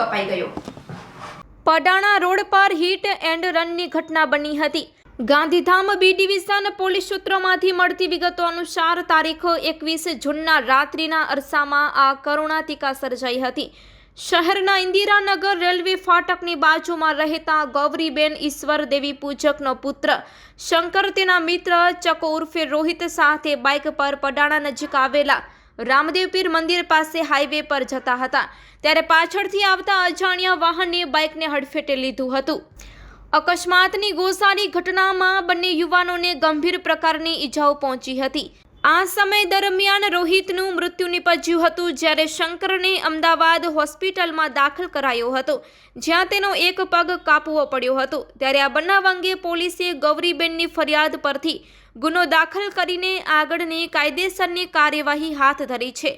કપાઈ ગયો. પડાણા રોડ પર હિટ એન્ડ રનની ઘટના બની હતી. ગાંધીધામ બી ડિવિઝન પોલીસ સૂત્રોમાંથી મળતી વિગતો અનુસાર તારીખ એકવીસ જૂનના રાત્રિના અરસામાં આ કરુણાતિકા સર્જાઈ હતી. શહેરના ઇન્દિરાનગર રેલવે ફાટકની બાજુમાં રહેતા ગૌરીબેન ઈશ્વર દેવી પૂજકનો પુત્ર શંકર તેના મિત્ર ચકો ઉર્ફે રોહિત સાથે બાઇક પર પડાણા નજીક આવેલા રામદેવ પીર મંદિર પાસે હાઈવે પર જતા હતા. ત્યારે પાછળથી આવતા અજાણ્યા વાહને બાઇકને હડફેટે લીધું હતું. અકસ્માતની ગોસારી ઘટનામાં બંને યુવાનોને ગંભીર પ્રકારની ઈજાઓ પહોંચી હતી. આ સમય દરમિયાન રોહિતનું મૃત્યુ નિપજ્યું હતું જ્યારે શંકરને અમદાવાદ હોસ્પિટલમાં દાખલ કરાયો હતો, જ્યાં તેનો એક પગ કાપવો પડ્યો હતો. ત્યારે આ બનાવ અંગે પોલીસે ગૌરીબેનની ફરિયાદ પરથી ગુનો દાખલ કરીને આગળની કાયદેસરની કાર્યવાહી હાથ ધરી છે.